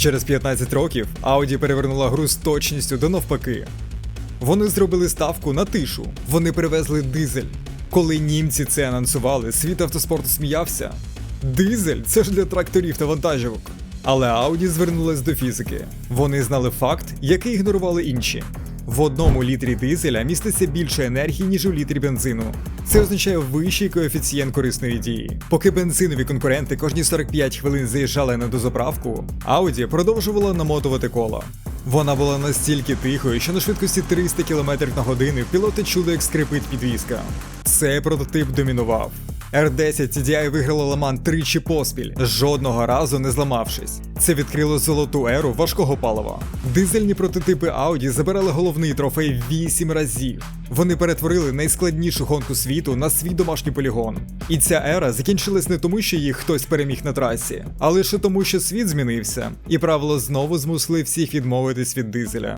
Через 15 років Audi перевернула гру з точністю до навпаки. Вони зробили ставку на тишу. Вони привезли дизель. Коли німці це анонсували, світ автоспорту сміявся. Дизель це ж для тракторів та вантажівок. Але Audi звернулась до фізики. Вони знали факт, який ігнорували інші. В одному літрі дизеля міститься більше енергії, ніж у літрі бензину. Це означає вищий коефіцієнт корисної дії. Поки бензинові конкуренти кожні 45 хвилин заїжджали на дозаправку, Audi продовжувала намотувати коло. Вона була настільки тихою, що на швидкості 300 км на годину пілоти чули, як скрипить підвізка. Цей прототип домінував. R10 TDI виграла Ламан тричі поспіль, жодного разу не зламавшись. Це відкрило золоту еру важкого палива. Дизельні прототипи Audi забирали головний трофей 8 разів. Вони перетворили найскладнішу гонку світу на свій домашній полігон. І ця ера закінчилась не тому, що їх хтось переміг на трасі, а лише тому, що світ змінився, і правила знову змусили всіх відмовитись від дизеля.